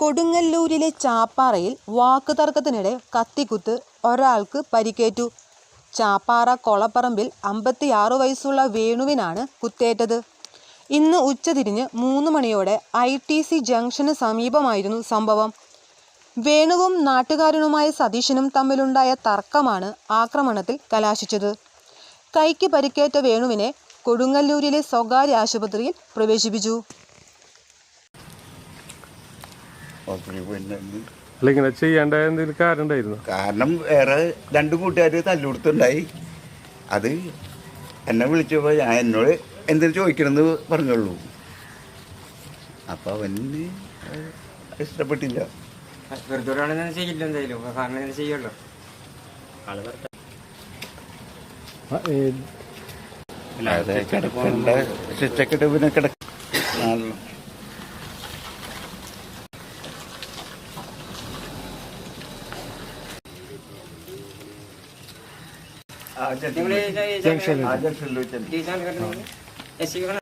കൊടുങ്ങല്ലൂരിലെ ചാപ്പാറയിൽ വാക്കുതർക്കത്തിനിടെ കത്തിക്കുത്ത് ഒരാൾക്ക് പരിക്കേറ്റു. ചാപ്പാറ കൊളപ്പറമ്പിൽ അമ്പത്തിയാറ് വയസ്സുള്ള വേണുവിനാണ് കുത്തേറ്റത്. ഇന്ന് ഉച്ചതിരിഞ്ഞ് മൂന്ന് മണിയോടെ ഐ ടി സി ജംഗ്ഷന് സമീപമായിരുന്നു സംഭവം. വേണുവും നാട്ടുകാരനുമായ സതീശനും തമ്മിലുണ്ടായ തർക്കമാണ് ആക്രമണത്തിൽ കലാശിച്ചത്. കൈക്ക് പരിക്കേറ്റ വേണുവിനെ കൊടുങ്ങല്ലൂരിലെ സ്വകാര്യ ആശുപത്രിയിൽ പ്രവേശിപ്പിച്ചു. ഹോസ്പിറ്റലിൽ പോയിട്ടുണ്ടായിരുന്നു അല്ല ഇങ്ങനെ ചെയ്യേണ്ട എന്തെങ്കിലും കാരണം ഉണ്ടായിരുന്നു? കാരണം വേറെ രണ്ട് കൂട്ടുകാർ തല്ലുകൊടുത്തുണ്ടായി. അത് എന്നെ വിളിച്ചപ്പോൾ ഞാൻ എന്നോട് എന്തെങ്കിലും ചോദിക്കണമെന്ന് പറഞ്ഞുള്ളൂ. അപ്പോൾ അവന് ഇഷ്ടപ്പെട്ടില്ല. വെറുതെ ചെയ്യില്ല എന്തായാലും. കാരണം അതെ കിടക്കേണ്ട. ശിക്ഷക്കിട്ട് പിന്നെ കിടക്ക జంక్షన్ జంక్షన్ ఎస్సీ కూడా